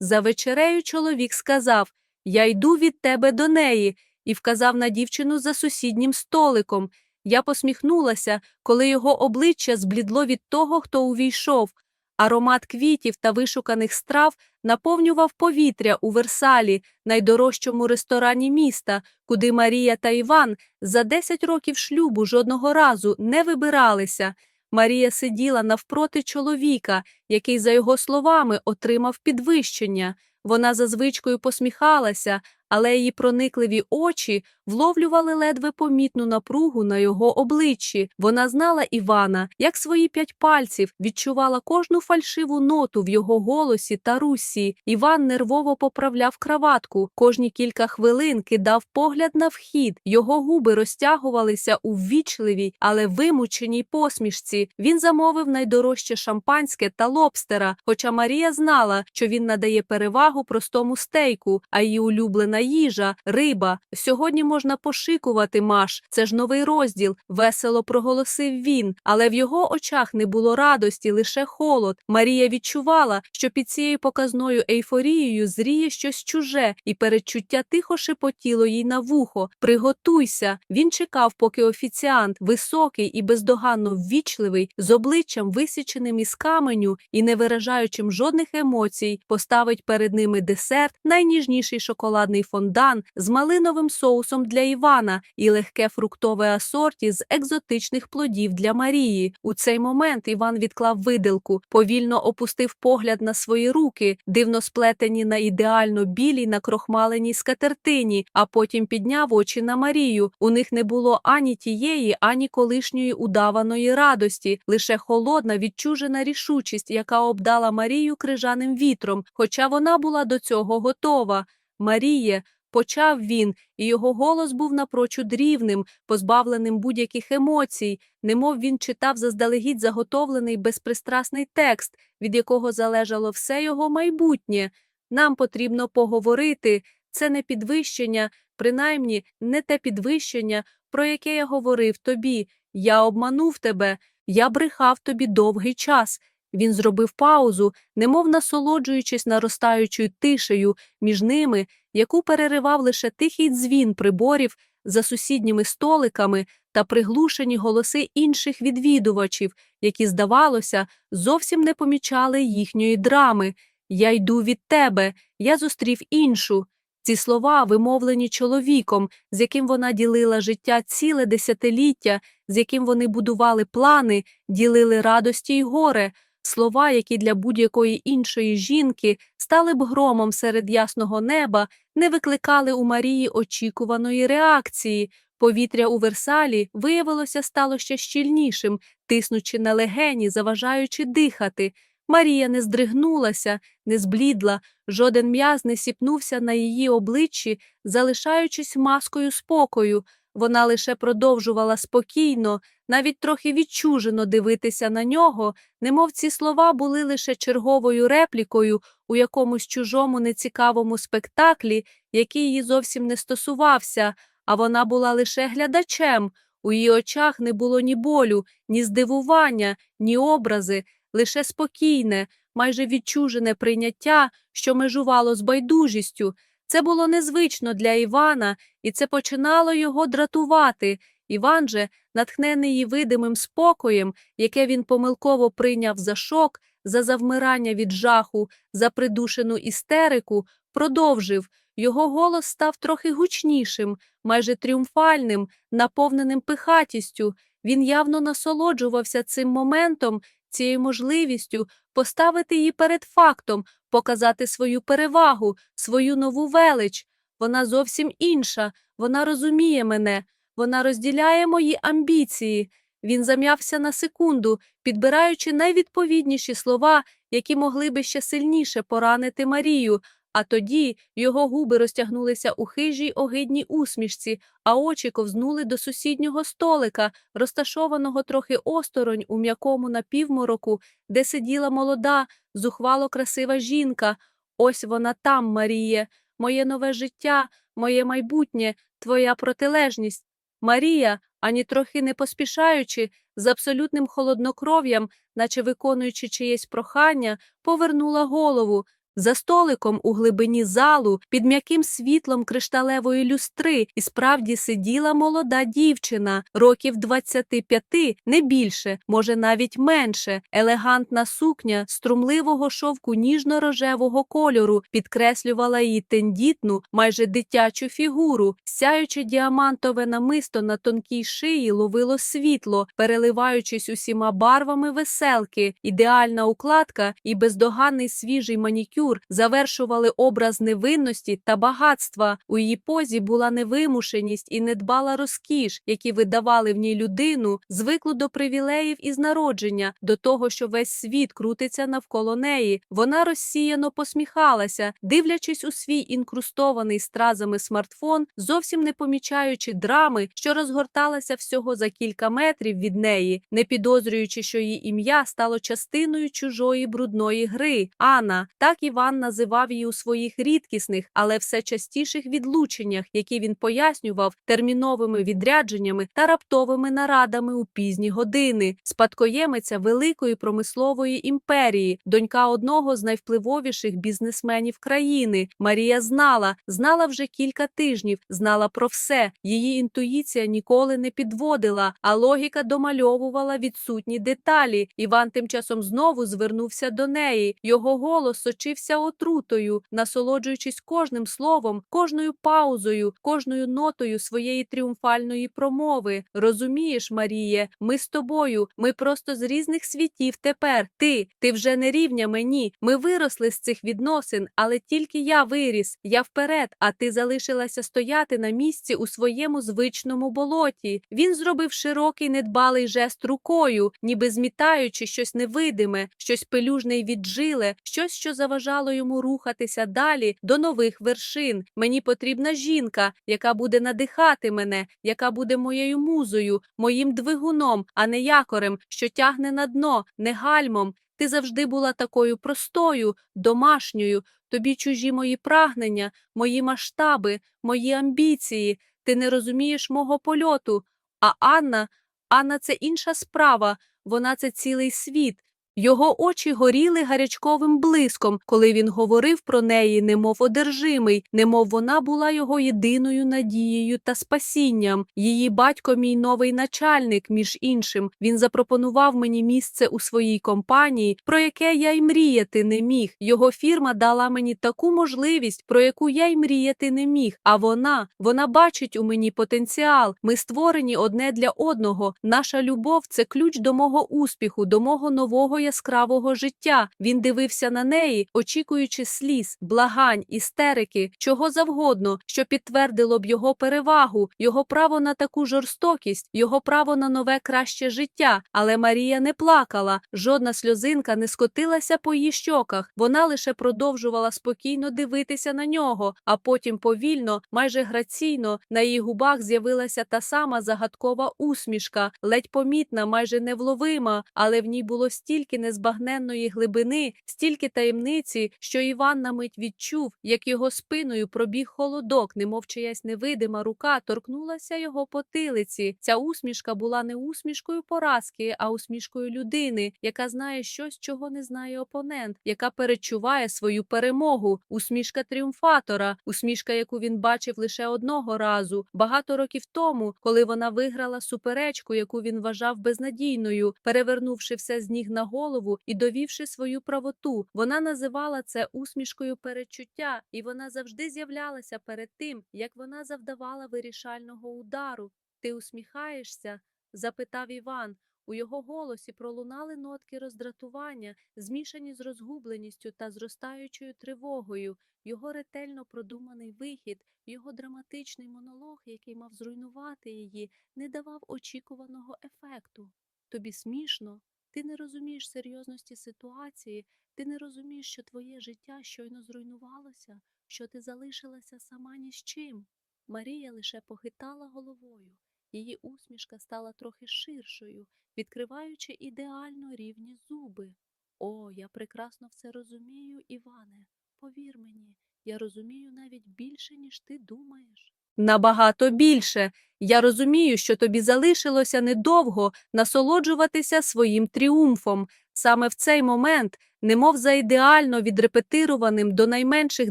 За вечерею чоловік сказав Я йду від тебе до неї, і вказав на дівчину за сусіднім столиком. Я посміхнулася, коли його обличчя зблідло від того, хто увійшов. Аромат квітів та вишуканих страв наповнював повітря у Версалі, найдорожчому ресторані міста, куди Марія та Іван за 10 років шлюбу жодного разу не вибиралися. Марія сиділа навпроти чоловіка, який, за його словами, отримав підвищення. Вона за звичкою посміхалася, але її проникливі очі вловлювали ледве помітну напругу на його обличчі. Вона знала Івана, як свої п'ять пальців, відчувала кожну фальшиву ноту в його голосі та русі. Іван нервово поправляв краватку, кожні кілька хвилин кидав погляд на вхід. Його губи розтягувалися у ввічливій, але вимученій посмішці. Він замовив найдорожче шампанське та лобстера, хоча Марія знала, що він надає перевагу простому стейку, а її улюблена їжа, риба. Сьогодні можна пошикувати маш. Це ж новий розділ. Весело проголосив він, але в його очах не було радості, лише холод. Марія відчувала, що під цією показною ейфорією зріє щось чуже, і передчуття тихо шепотіло їй на вухо. Приготуйся. Він чекав, поки офіціант, високий і бездоганно ввічливий, з обличчям висіченим із каменю і не виражаючим жодних емоцій, поставить перед ними десерт, найніжніший шоколадний фондан з малиновим соусом для Івана і легке фруктове асорті з екзотичних плодів для Марії. У цей момент Іван відклав виделку, повільно опустив погляд на свої руки, дивно сплетені на ідеально білій накрохмаленій скатертині, а потім підняв очі на Марію. У них не було ані тієї, ані колишньої удаваної радості, лише холодна, відчужена рішучість, яка обдала Марію крижаним вітром, хоча вона була до цього готова. Маріє, почав він, і його голос був напрочуд рівним, позбавленим будь-яких емоцій, немов він читав заздалегідь заготовлений безпристрасний текст, від якого залежало все його майбутнє. Нам потрібно поговорити. Це не підвищення, принаймні не те підвищення, про яке я говорив тобі. Я обманув тебе, я брехав тобі довгий час. Він зробив паузу, немов насолоджуючись наростаючою тишею між ними, яку переривав лише тихий дзвін приборів за сусідніми столиками та приглушені голоси інших відвідувачів, які, здавалося, зовсім не помічали їхньої драми. Я йду від тебе, я зустрів іншу. Ці слова, вимовлені чоловіком, з яким вона ділила життя ціле десятиліття, з яким вони будували плани, ділили радості й горе, слова, які для будь-якої іншої жінки стали б громом серед ясного неба, не викликали у Марії очікуваної реакції. Повітря у Версалі, виявилося, стало ще щільнішим, тиснучи на легені, заважаючи дихати. Марія не здригнулася, не зблідла, жоден м'яз не сіпнувся на її обличчі, залишаючись маскою спокою. Вона лише продовжувала спокійно, навіть трохи відчужено дивитися на нього, немов ці слова були лише черговою реплікою у якомусь чужому нецікавому спектаклі, який її зовсім не стосувався, а вона була лише глядачем. У її очах не було ні болю, ні здивування, ні образи, лише спокійне, майже відчужене прийняття, що межувало з байдужістю. Це було незвично для Івана, і це починало його дратувати. Іван же, натхнений її видимим спокоєм, яке він помилково прийняв за шок, за завмирання від жаху, за придушену істерику, продовжив. Його голос став трохи гучнішим, майже тріумфальним, наповненим пихатістю. Він явно насолоджувався цим моментом, цією можливістю поставити її перед фактом, показати свою перевагу, свою нову велич. Вона зовсім інша, вона розуміє мене, вона розділяє мої амбіції. Він зам'явся на секунду, підбираючи найвідповідніші слова, які могли би ще сильніше поранити Марію, а тоді його губи розтягнулися у хижій огидній усмішці, а очі ковзнули до сусіднього столика, розташованого трохи осторонь у м'якому напівмороку, де сиділа молода, зухвало красива жінка. Ось вона там, Маріє, моє нове життя, моє майбутнє, твоя протилежність. Марія, ані трохи не поспішаючи, з абсолютним холоднокров'ям, наче виконуючи чиєсь прохання, повернула голову. За столиком у глибині залу, під м'яким світлом кришталевої люстри, і справді сиділа молода дівчина, років 25, не більше, може навіть менше. Елегантна сукня струмливого шовку ніжно-рожевого кольору підкреслювала її тендітну, майже дитячу фігуру. Сяюче діамантове намисто на тонкій шиї ловило світло, переливаючись усіма барвами веселки. Ідеальна укладка і бездоганний свіжий манікюр завершували образ невинності та багатства. У її позі була невимушеність і недбала розкіш, які видавали в ній людину, звиклу до привілеїв із народження, до того, що весь світ крутиться навколо неї. Вона розсіяно посміхалася, дивлячись у свій інкрустований стразами смартфон, зовсім не помічаючи драми, що розгорталася всього за кілька метрів від неї, не підозрюючи, що її ім'я стало частиною чужої брудної гри. Анна, так Іван називав її у своїх рідкісних, але все частіших відлученнях, які він пояснював терміновими відрядженнями та раптовими нарадами у пізні години, спадкоємиця великої промислової імперії, донька одного з найвпливовіших бізнесменів країни. Марія знала, знала вже кілька тижнів, знала про все. Її інтуїція ніколи не підводила, а логіка домальовувала відсутні деталі. Іван тим часом знову звернувся до неї. Його голос сочився отрутою, насолоджуючись кожним словом, кожною паузою, кожною нотою своєї тріумфальної промови. Розумієш, Маріє, ми з тобою, ми просто з різних світів тепер. Ти, ти вже не рівня мені. Ми виросли з цих відносин, але тільки я виріс, я вперед, а ти залишилася стояти на місці у своєму звичному болоті. Він зробив широкий недбалий жест рукою, ніби змітаючи щось невидиме, щось пелюжне й віджиле, щось, що заважало йому рухатися далі до нових вершин. Мені потрібна жінка, яка буде надихати мене, яка буде моєю музою, моїм двигуном, а не якорем, що тягне на дно, не гальмом. Ти завжди була такою простою, домашньою. Тобі чужі мої прагнення, мої масштаби, мої амбіції. Ти не розумієш мого польоту. А Анна, Анна це інша справа, вона це цілий світ. Його очі горіли гарячковим блиском, коли він говорив про неї, немов одержимий, немов вона була його єдиною надією та спасінням. Її батько, мій новий начальник, між іншим, він запропонував мені місце у своїй компанії, про яке я й мріяти не міг. Його фірма дала мені таку можливість, про яку я й мріяти не міг. А вона, вона бачить у мені потенціал. Ми створені одне для одного. Наша любов це ключ до мого успіху, до мого нового яскравого життя. Він дивився на неї, очікуючи сліз, благань, істерики, чого завгодно, що підтвердило б його перевагу, його право на таку жорстокість, його право на нове краще життя. Але Марія не плакала, жодна сльозинка не скотилася по її щоках. Вона лише продовжувала спокійно дивитися на нього, а потім повільно, майже граційно, на її губах з'явилася та сама загадкова усмішка, ледь помітна, майже невловима, але в ній було стільки незбагненної глибини, стільки таємниці, що Іван на мить відчув, як його спиною пробіг холодок, немов чиясь невидима рука торкнулася його потилиці. Ця усмішка була не усмішкою поразки, а усмішкою людини, яка знає щось, чого не знає опонент, яка перечуває свою перемогу, усмішка тріумфатора, усмішка, яку він бачив лише одного разу, багато років тому, коли вона виграла суперечку, яку він вважав безнадійною, перевернувши все з ніг на голову і довівши свою правоту. Вона називала це усмішкою передчуття, і вона завжди з'являлася перед тим, як вона завдавала вирішального удару. Ти усміхаєшся? запитав Іван. У його голосі пролунали нотки роздратування, змішані з розгубленістю та зростаючою тривогою, його ретельно продуманий вихід, його драматичний монолог, який мав зруйнувати її, не давав очікуваного ефекту. Тобі смішно? Ти не розумієш серйозності ситуації, ти не розумієш, що твоє життя щойно зруйнувалося, що ти залишилася сама ні з чим. Марія лише похитала головою. Її усмішка стала трохи ширшою, відкриваючи ідеально рівні зуби. О, я прекрасно все розумію, Іване. Повір мені, я розумію навіть більше, ніж ти думаєш. Набагато більше. Я розумію, що тобі залишилося недовго насолоджуватися своїм тріумфом. Саме в цей момент, немов за ідеально відрепетированим до найменших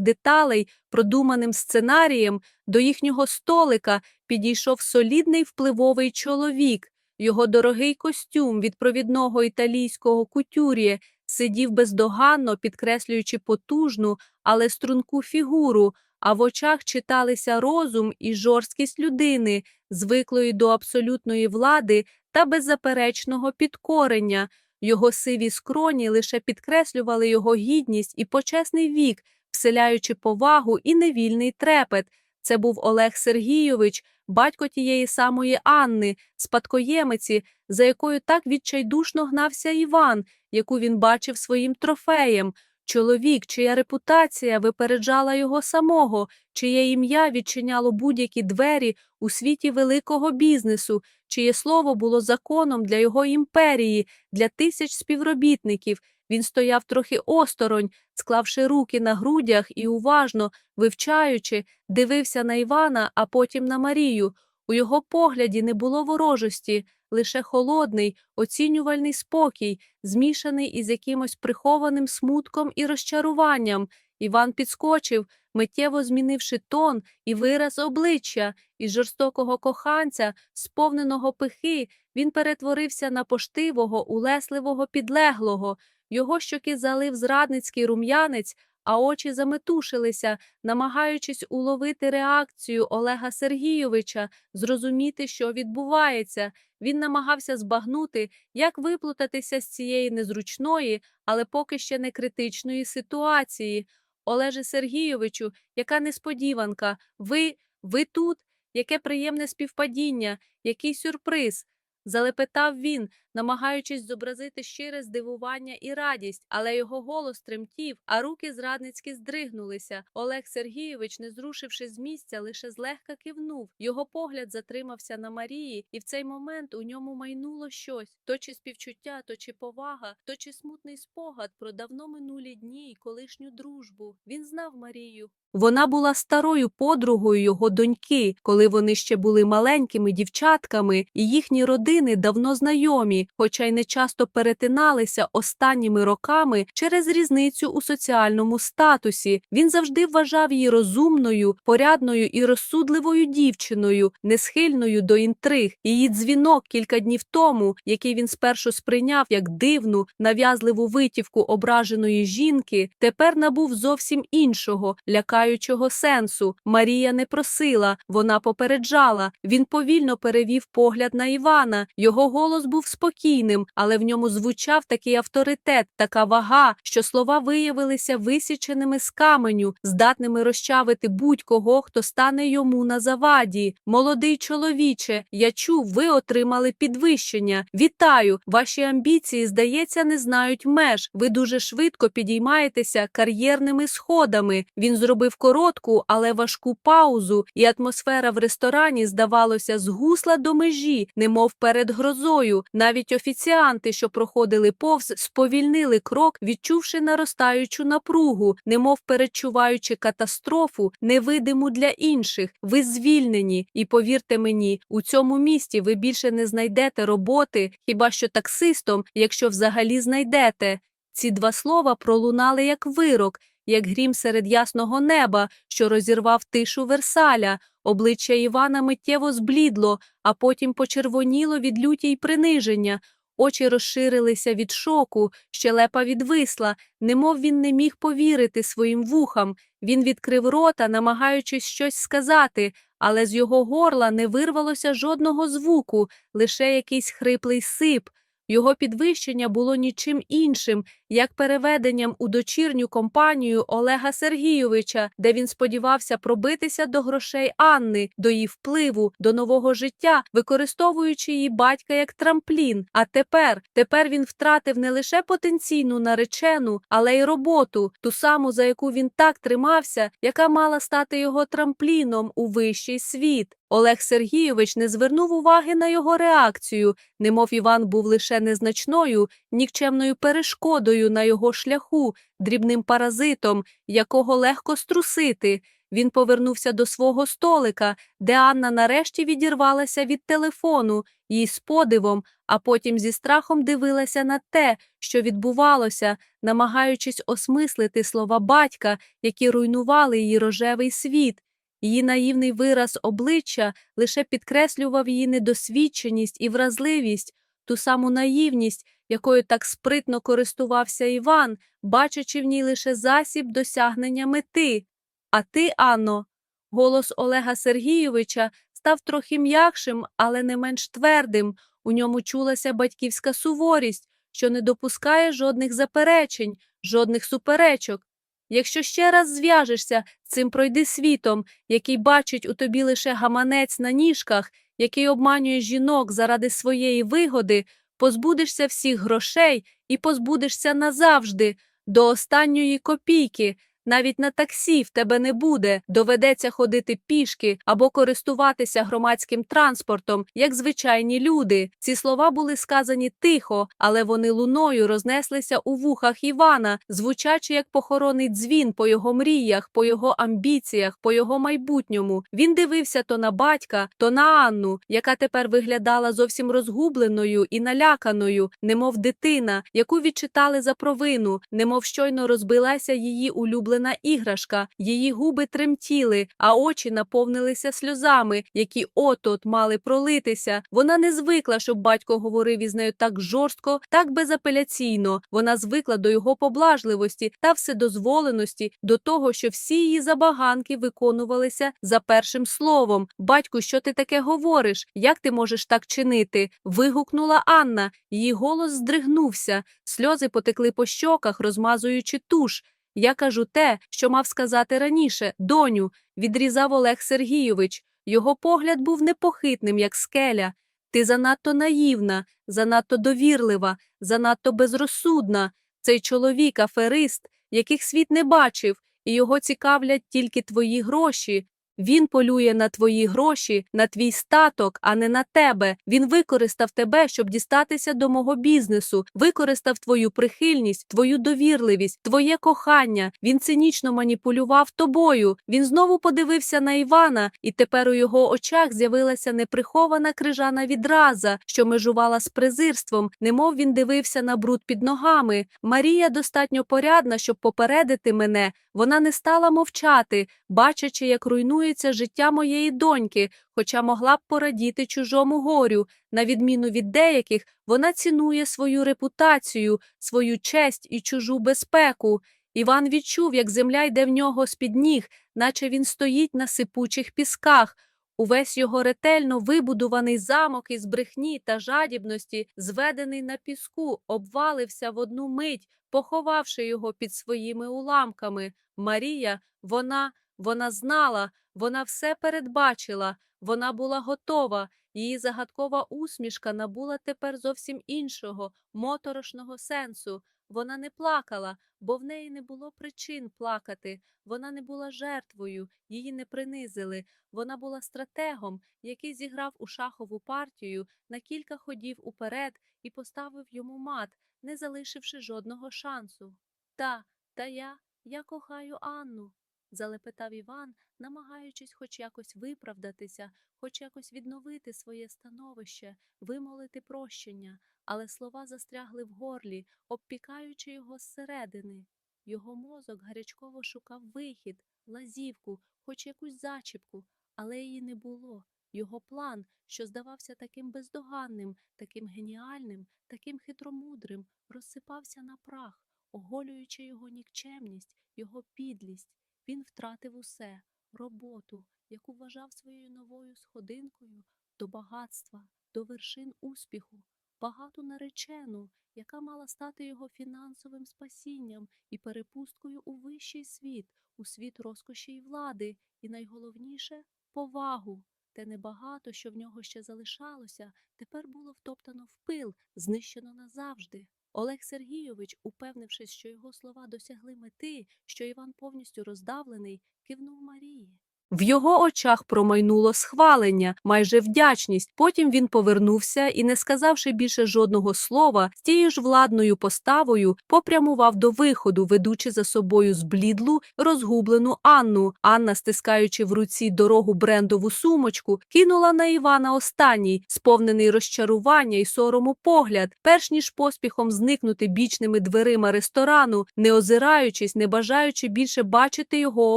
деталей, продуманим сценарієм, до їхнього столика підійшов солідний впливовий чоловік. Його дорогий костюм від провідного італійського кутюр'є сидів бездоганно, підкреслюючи потужну, але струнку фігуру, а в очах читалися розум і жорсткість людини, звиклої до абсолютної влади та беззаперечного підкорення. Його сиві скроні лише підкреслювали його гідність і почесний вік, вселяючи повагу і невільний трепет. Це був Олег Сергійович, батько тієї самої Анни, спадкоємиці, за якою так відчайдушно гнався Іван, яку він бачив своїм трофеєм. Чоловік, чия репутація випереджала його самого, чиє ім'я відчиняло будь-які двері у світі великого бізнесу, чиє слово було законом для його імперії, для тисяч співробітників. Він стояв трохи осторонь, склавши руки на грудях і уважно, вивчаючи, дивився на Івана, а потім на Марію. У його погляді не було ворожості, лише холодний, оцінювальний спокій, змішаний із якимось прихованим смутком і розчаруванням. Іван підскочив, миттєво змінивши тон і вираз обличчя, із жорстокого коханця, сповненого пихи, він перетворився на поштивого, улесливого підлеглого. Його щоки залив зрадницький рум'янець, а очі заметушилися, намагаючись уловити реакцію Олега Сергійовича, зрозуміти, що відбувається. Він намагався збагнути, як виплутатися з цієї незручної, але поки ще не критичної ситуації. Олеже Сергійовичу, яка несподіванка, ви, ви тут, яке приємне співпадіння, який сюрприз. Залепетав він, намагаючись зобразити щире здивування і радість, але його голос тремтів, а руки зрадницьки здригнулися. Олег Сергійович, не зрушивши з місця, лише злегка кивнув. Його погляд затримався на Марії, і в цей момент у ньому майнуло щось то чи співчуття, то чи повага, то чи смутний спогад про давно минулі дні й колишню дружбу. Він знав Марію. Вона була старою подругою його доньки, коли вони ще були маленькими дівчатками, і їхні родини давно знайомі, хоча й не часто перетиналися останніми роками через різницю у соціальному статусі. Він завжди вважав її розумною, порядною і розсудливою дівчиною, несхильною до інтриг. Її дзвінок кілька днів тому, який він спершу сприйняв як дивну, нав'язливу витівку ображеної жінки, тепер набув зовсім іншого, лякаючого сенсу. Марія не просила, вона попереджала. Він повільно перевів погляд на Івана. Його голос був спокійним, але в ньому звучав такий авторитет, така вага, що слова виявилися висіченими з каменю, здатними розчавити будь-кого, хто стане йому на заваді. Молодий чоловіче, я чув, ви отримали підвищення. Вітаю! Ваші амбіції, здається, не знають меж. Ви дуже швидко підіймаєтеся кар'єрними сходами. Він зробив коротку, але важку паузу, і атмосфера в ресторані, здавалося, згусла до межі, немов перед грозою. Навіть офіціанти, що проходили повз, сповільнили крок, відчувши наростаючу напругу, немов передчуваючи катастрофу, невидиму для інших. Ви звільнені, і повірте мені, у цьому місті ви більше не знайдете роботи, хіба що таксистом, якщо взагалі знайдете. Ці два слова пролунали як вирок, як грім серед ясного неба, що розірвав тишу Версаля. Обличчя Івана миттєво зблідло, а потім почервоніло від люті й приниження. Очі розширилися від шоку, щелепа відвисла, немов він не міг повірити своїм вухам. Він відкрив рота, намагаючись щось сказати, але з його горла не вирвалося жодного звуку, лише якийсь хриплий сип. Його підвищення було нічим іншим, як переведенням у дочірню компанію Олега Сергійовича, де він сподівався пробитися до грошей Анни, до її впливу, до нового життя, використовуючи її батька як трамплін. А тепер, тепер він втратив не лише потенційну наречену, але й роботу, ту саму, за яку він так тримався, яка мала стати його трампліном у вищий світ. Олег Сергійович не звернув уваги на його реакцію, немов Іван був лише незначною, нікчемною перешкодою на його шляху, дрібним паразитом, якого легко струсити. Він повернувся до свого столика, де Анна нарешті відірвалася від телефону, їй з подивом, а потім зі страхом дивилася на те, що відбувалося, намагаючись осмислити слова батька, які руйнували її рожевий світ. Її наївний вираз обличчя лише підкреслював її недосвідченість і вразливість, ту саму наївність, якою так спритно користувався Іван, бачачи в ній лише засіб досягнення мети. А ти, Анно, голос Олега Сергійовича став трохи м'якшим, але не менш твердим. У ньому чулася батьківська суворість, що не допускає жодних заперечень, жодних суперечок. Якщо ще раз зв'яжешся цим пройди світом, який бачить у тобі лише гаманець на ніжках, який обманює жінок заради своєї вигоди, позбудешся всіх грошей і позбудешся назавжди, до останньої копійки. Навіть на таксі в тебе не буде, доведеться ходити пішки або користуватися громадським транспортом, як звичайні люди. Ці слова були сказані тихо, але вони луною рознеслися у вухах Івана, звучачи як похоронний дзвін по його мріях, по його амбіціях, по його майбутньому. Він дивився то на батька, то на Анну, яка тепер виглядала зовсім розгубленою і наляканою, немов дитина, яку відчитали за провину, немов щойно розбилася її улюблена іграшка, її губи тремтіли, а очі наповнилися сльозами, які от-от мали пролитися. Вона не звикла, щоб батько говорив із нею так жорстко, так безапеляційно. Вона звикла до його поблажливості та вседозволеності, до того, що всі її забаганки виконувалися за першим словом. Батьку, що ти таке говориш? Як ти можеш так чинити? вигукнула Анна. Її голос здригнувся, сльози потекли по щоках, розмазуючи туш. Я кажу те, що мав сказати раніше, доню, відрізав Олег Сергійович. Його погляд був непохитним, як скеля. Ти занадто наївна, занадто довірлива, занадто безрозсудна. Цей чоловік аферист, яких світ не бачив, і його цікавлять тільки твої гроші. Він полює на твої гроші, на твій статок, а не на тебе. Він використав тебе, щоб дістатися до мого бізнесу, використав твою прихильність, твою довірливість, твоє кохання. Він цинічно маніпулював тобою. Він знову подивився на Івана, і тепер у його очах з'явилася неприхована крижана відраза, що межувала з презирством, немов він дивився на бруд під ногами. Марія достатньо порядна, щоб попередити мене. Вона не стала мовчати, бачачи, як руйнується життя моєї доньки, хоча могла б порадіти чужому горю. На відміну від деяких, вона цінує свою репутацію, свою честь і чужу безпеку. Іван відчув, як земля йде в нього з-під ніг, наче він стоїть на сипучих пісках. Увесь його ретельно вибудуваний замок із брехні та жадібності, зведений на піску, обвалився в одну мить, поховавши його під своїми уламками. Марія, вона, вона знала, вона все передбачила, вона була готова. Її загадкова усмішка набула тепер зовсім іншого, моторошного сенсу. Вона не плакала, бо в неї не було причин плакати. Вона не була жертвою, її не принизили. Вона була стратегом, який зіграв у шахову партію на кілька ходів уперед і поставив йому мат, не залишивши жодного шансу. Та, та я, я кохаю Анну, залепетав Іван, намагаючись хоч якось виправдатися, хоч якось відновити своє становище, вимолити прощення, але слова застрягли в горлі, обпікаючи його зсередини. Його мозок гарячково шукав вихід, лазівку, хоч якусь зачіпку, але її не було. Його план, що здавався таким бездоганним, таким геніальним, таким хитромудрим, розсипався на прах, оголюючи його нікчемність, його підлість. Він втратив усе роботу, яку вважав своєю новою сходинкою до багатства, до вершин успіху, багату наречену, яка мала стати його фінансовим спасінням і перепусткою у вищий світ, у світ розкоші й влади, і найголовніше повагу. Те небагато, що в нього ще залишалося, тепер було втоптано в пил, знищено назавжди. Олег Сергійович, упевнившись, що його слова досягли мети, що Іван повністю роздавлений, кивнув Марії. В його очах промайнуло схвалення, майже вдячність. Потім він повернувся і, не сказавши більше жодного слова, з тією ж владною поставою попрямував до виходу, ведучи за собою зблідлу, розгублену Анну. Анна, стискаючи в руці дорогу брендову сумочку, кинула на Івана останній, сповнений розчарування і сорому погляд, перш ніж поспіхом зникнути бічними дверима ресторану, не озираючись, не бажаючи більше бачити його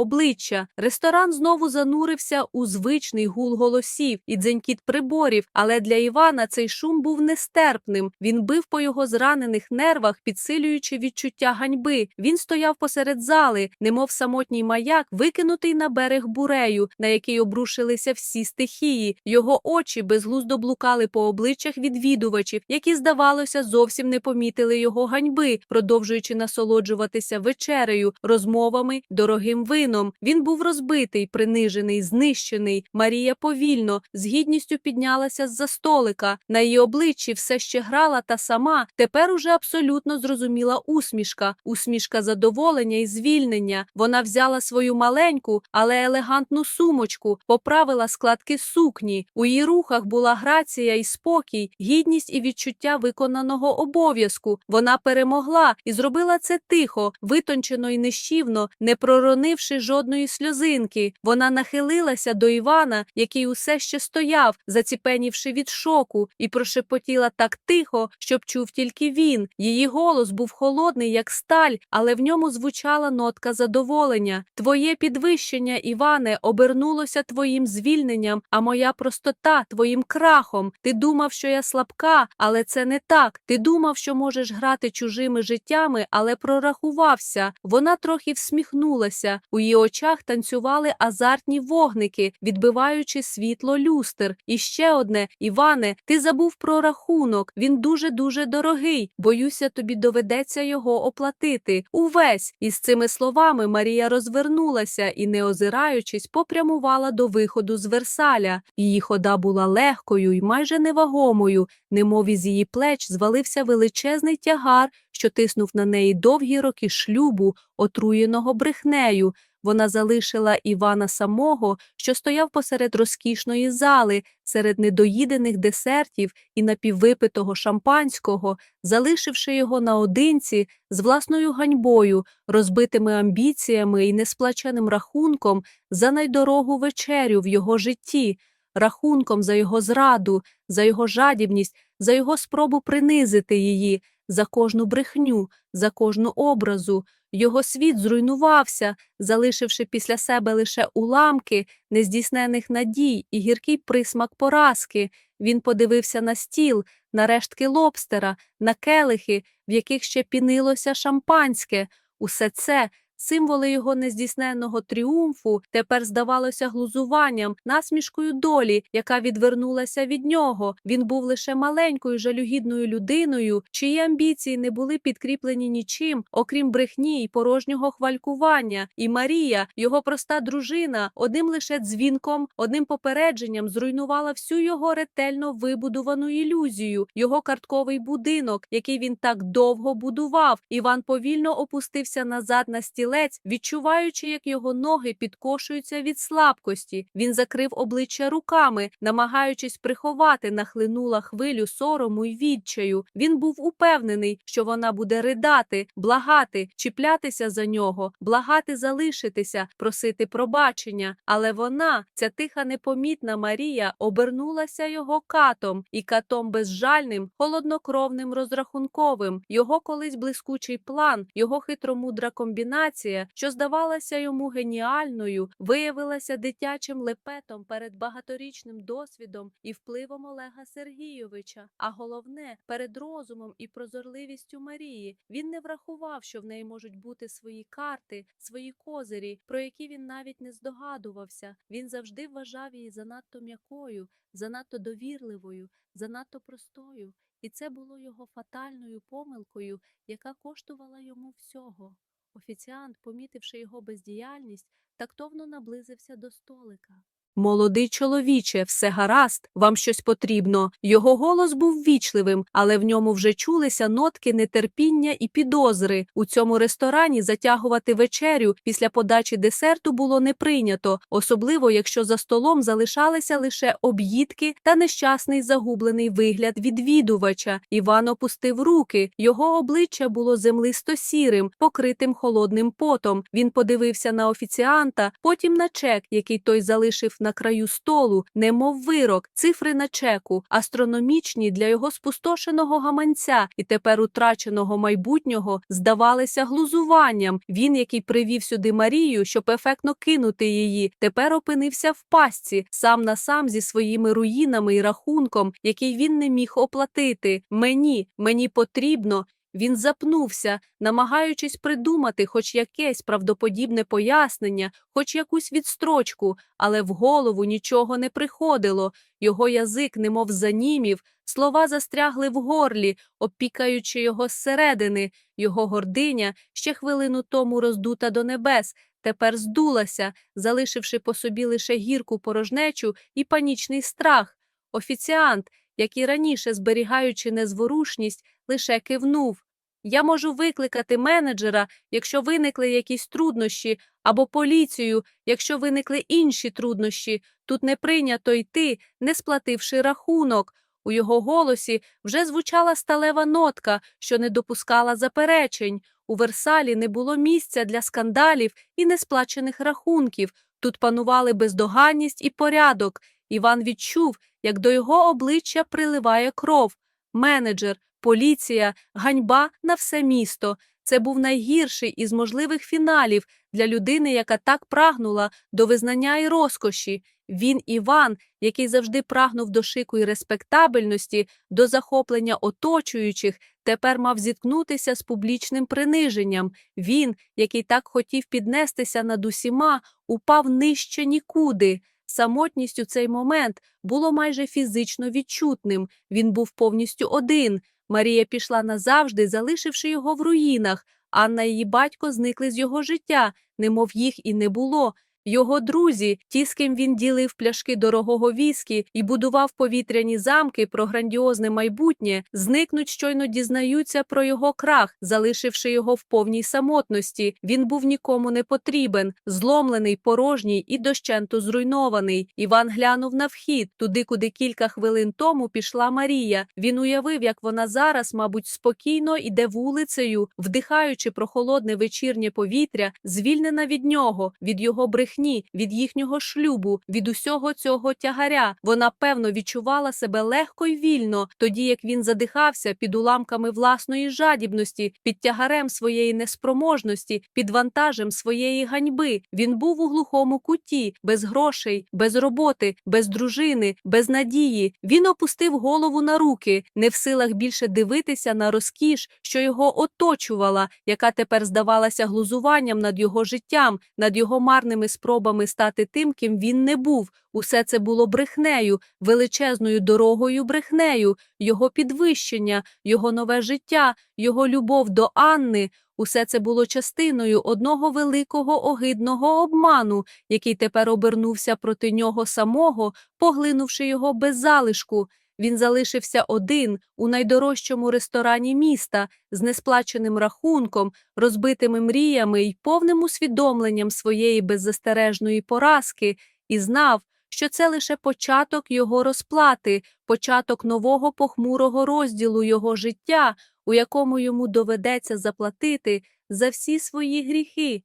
обличчя. Ресторан знову занурився у звичний гул голосів і дзенькіт приборів, але для Івана цей шум був нестерпним. Він бив по його зранених нервах, підсилюючи відчуття ганьби. Він стояв посеред зали, немов самотній маяк, викинутий на берег бурею, на який обрушилися всі стихії. Його очі безглуздо блукали по обличчях відвідувачів, які, здавалося, зовсім не помітили його ганьби, продовжуючи насолоджуватися вечерею, розмовами, дорогим вином. Він був розбитий, принижений, знищений. Марія повільно, з гідністю піднялася з-за столика. На її обличчі все ще грала та сама, тепер уже абсолютно зрозуміла усмішка, усмішка задоволення і звільнення. Вона взяла свою маленьку, але елегантну сумочку, поправила складки сукні. У її рухах була грація і спокій, гідність і відчуття виконаного обов'язку. Вона перемогла і зробила це тихо, витончено і нещівно, не проронивши жодної сльозинки. Вона нахилилася до Івана, який усе ще стояв, заціпенівши від шоку, і прошепотіла так тихо, щоб чув тільки він. Її голос був холодний, як сталь, але в ньому звучала нотка задоволення. Твоє підвищення, Іване, обернулося твоїм звільненням, а моя простота твоїм крахом. Ти думав, що я слабка, але це не так. Ти думав, що можеш грати чужими життями, але прорахувався. Вона трохи всміхнулася. У її очах танцювали азартні вогники, відбиваючи світло люстр. І ще одне, Іване, ти забув про рахунок. Він дуже дуже дорогий. Боюся, тобі доведеться його оплатити. Увесь. Із цими словами Марія розвернулася і, не озираючись, попрямувала до виходу з Версаля. Її хода була легкою і майже невагомою, немов із її плеч звалився величезний тягар, що тиснув на неї довгі роки шлюбу, отруєного брехнею. Вона залишила Івана самого, що стояв посеред розкішної зали, серед недоїдених десертів і напіввипитого шампанського, залишивши його наодинці з власною ганьбою, розбитими амбіціями і несплаченим рахунком за найдорогу вечерю в його житті, рахунком за його зраду, за його жадібність, за його спробу принизити її, за кожну брехню, за кожну образу. Його світ зруйнувався, залишивши після себе лише уламки нездійснених надій і гіркий присмак поразки. Він подивився на стіл, на рештки лобстера, на келихи, в яких ще пінилося шампанське. Усе це символи його нездійсненного тріумфу тепер здавалося глузуванням, насмішкою долі, яка відвернулася від нього. Він був лише маленькою жалюгідною людиною, чиї амбіції не були підкріплені нічим, окрім брехні й порожнього хвалькування. І Марія, його проста дружина, одним лише дзвінком, одним попередженням зруйнувала всю його ретельно вибудовану ілюзію, його картковий будинок, який він так довго будував. Іван повільно опустився назад на стілець, відчуваючи, як його ноги підкошуються від слабкості. Він закрив обличчя руками, намагаючись приховати, нахлинула хвилю сорому й відчаю. Він був упевнений, що вона буде ридати, благати, чіплятися за нього, благати залишитися, просити пробачення. Але вона, ця тиха непомітна Марія, обернулася його катом і катом безжальним, холоднокровним, розрахунковим. Його колись блискучий план, його хитромудра комбінація, що здавалася йому геніальною, виявилася дитячим лепетом перед багаторічним досвідом і впливом Олега Сергійовича. А головне перед розумом і прозорливістю Марії. Він не врахував, що в неї можуть бути свої карти, свої козирі, про які він навіть не здогадувався. Він завжди вважав її занадто м'якою, занадто довірливою, занадто простою. І це було його фатальною помилкою, яка коштувала йому всього. Офіціант, помітивши його бездіяльність, тактовно наблизився до столика. Молодий чоловіче, все гаразд, вам щось потрібно. Його голос був вічливим, але в ньому вже чулися нотки нетерпіння і підозри. У цьому ресторані затягувати вечерю після подачі десерту було не прийнято, особливо якщо за столом залишалися лише об'їдки та нещасний загублений вигляд відвідувача. Іван опустив руки. Його обличчя було землисто сірим, покритим холодним потом. Він подивився на офіціанта, потім на чек, який той залишив на краю столу, немов вирок, цифри на чеку, астрономічні для його спустошеного гаманця і тепер утраченого майбутнього, здавалися глузуванням. Він, який привів сюди Марію, щоб ефектно кинути її, тепер опинився в пастці, сам на сам зі своїми руїнами і рахунком, який він не міг оплатити. Мені, мені потрібно. Він запнувся, намагаючись придумати хоч якесь правдоподібне пояснення, хоч якусь відстрочку, але в голову нічого не приходило. Його язик немов занімів, слова застрягли в горлі, обпікаючи його зсередини. Його гординя, ще хвилину тому роздута до небес, тепер здулася, залишивши по собі лише гірку порожнечу і панічний страх. Офіціант, як і раніше зберігаючи незворушність, лише кивнув. Я можу викликати менеджера, якщо виникли якісь труднощі, або поліцію, якщо виникли інші труднощі. Тут не прийнято йти, не сплативши рахунок. У його голосі вже звучала сталева нотка, що не допускала заперечень. У Версалі не було місця для скандалів і несплачених рахунків. Тут панували бездоганність і порядок. Іван відчув, як до його обличчя приливає кров. Менеджер, поліція, ганьба на все місто. Це був найгірший із можливих фіналів для людини, яка так прагнула до визнання і розкоші. Він, Іван, який завжди прагнув до шику і респектабельності, до захоплення оточуючих, тепер мав зіткнутися з публічним приниженням. Він, який так хотів піднестися над усіма, упав нижче нікуди. Самотність у цей момент було майже фізично відчутним. Він був повністю один. Марія пішла назавжди, залишивши його в руїнах. Анна і її батько зникли з його життя, немов їх і не було. Його друзі, ті, з ким він ділив пляшки дорогого віскі і будував повітряні замки про грандіозне майбутнє, зникнуть, щойно дізнаються про його крах, залишивши його в повній самотності. Він був нікому не потрібен, зломлений, порожній і дощенту зруйнований. Іван глянув на вхід, туди, куди кілька хвилин тому пішла Марія. Він уявив, як вона зараз, мабуть, спокійно іде вулицею, вдихаючи прохолодне вечірнє повітря, звільнена від нього, від його брехні, від їхнього шлюбу, від усього цього тягаря. Вона певно відчувала себе легко й вільно, тоді як він задихався під уламками власної жадібності, під тягарем своєї неспроможності, під вантажем своєї ганьби. Він був у глухому куті, без грошей, без роботи, без дружини, без надії. Він опустив голову на руки, не в силах більше дивитися на розкіш, що його оточувала, яка тепер здавалася глузуванням над його життям, над його марними спробами стати тим, ким він не був. Усе це було брехнею, величезною дорогою брехнею, його підвищення, його нове життя, його любов до Анни. Усе це було частиною одного великого огидного обману, який тепер обернувся проти нього самого, поглинувши його без залишку. Він залишився один у найдорожчому ресторані міста з несплаченим рахунком, розбитими мріями й повним усвідомленням своєї беззастережної поразки, і знав, що це лише початок його розплати, початок нового похмурого розділу його життя, у якому йому доведеться заплатити за всі свої гріхи.